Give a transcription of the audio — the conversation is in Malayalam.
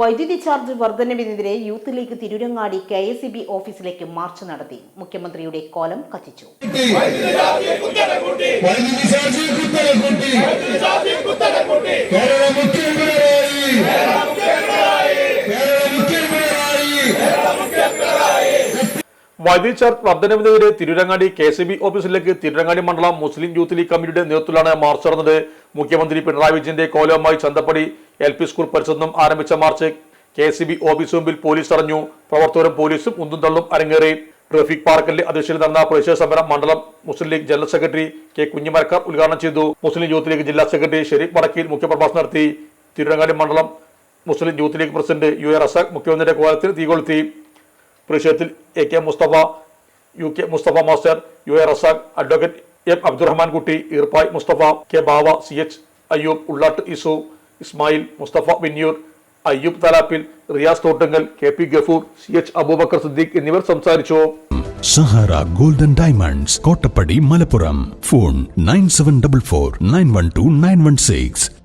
വൈദ്യുതി charge വർധനവിനെതിരെ Youth League Tirurangadi K S E B ഓഫീസിലേക്ക് മാർച്ച് നടത്തി. മുഖ്യമന്ത്രിയുടെ കോലം കത്തിച്ചു. വൈദ്യുതി ചാർജ് കുത്തനെ കൂട്ടി കേരള വൈദ്യുതി ചാർജ് വർധനവിനെതിരെ തിരുരങ്ങാടി കെ സി ബി ഓഫീസിലേക്ക് തിരുരങ്ങാടി മണ്ഡലം മുസ്ലിം യൂത്ത് ലീഗ് കമ്മിറ്റിയുടെ നേതൃത്വത്തിലാണ് മാർച്ച് നടന്നത്. മുഖ്യമന്ത്രി പിണറായി വിജയന്റെ കോലവുമായി ചന്തപ്പടി എൽ പി സ്കൂൾ പരിസരത്ത് ആരംഭിച്ച march K C B office മുമ്പിൽ പോലീസ് തടഞ്ഞു. പ്രവർത്തകരും പോലീസും ഉന്തും തള്ളും അരങ്ങേറി. ട്രഫിക് പാർക്കിന്റെ അധ്യക്ഷതയിൽ നടന്ന പ്രതിഷേധ സമരം മണ്ഡലം Muslim League general secretary K Kunhimarakkar ഉദ്ഘാടനം ചെയ്തു. മുസ്ലിം യൂത്ത് ലീഗ് ജില്ലാ സെക്രട്ടറി ഷെരീഫ് വടക്കിൽ മുഖ്യപ്രഭാഷണം നടത്തി. തിരുരങ്ങാടി മണ്ഡലം Muslim Youth League president U A Razak മുഖ്യമന്ത്രിയുടെ കോലത്തിൽ തീകൊളുത്തി. പ്രതിഷേധത്തിൽ A K Musthafa U K Musthafa master U A Razak advocate M Abdurahman Kutty ഈർപ്പായ് Musthafa K Bava C H Ayyub Ullattu ഇസു Ismail Mustafa വിന്യൂർ Ayyub Thalappil Riyas Thottungal K P Gafoor C H Abubakar Siddique എന്നിവർ സംസാരിച്ചു. Sahara golden diamonds Kottappadi Malappuram. Phone nine seven double four nine one two nine one six.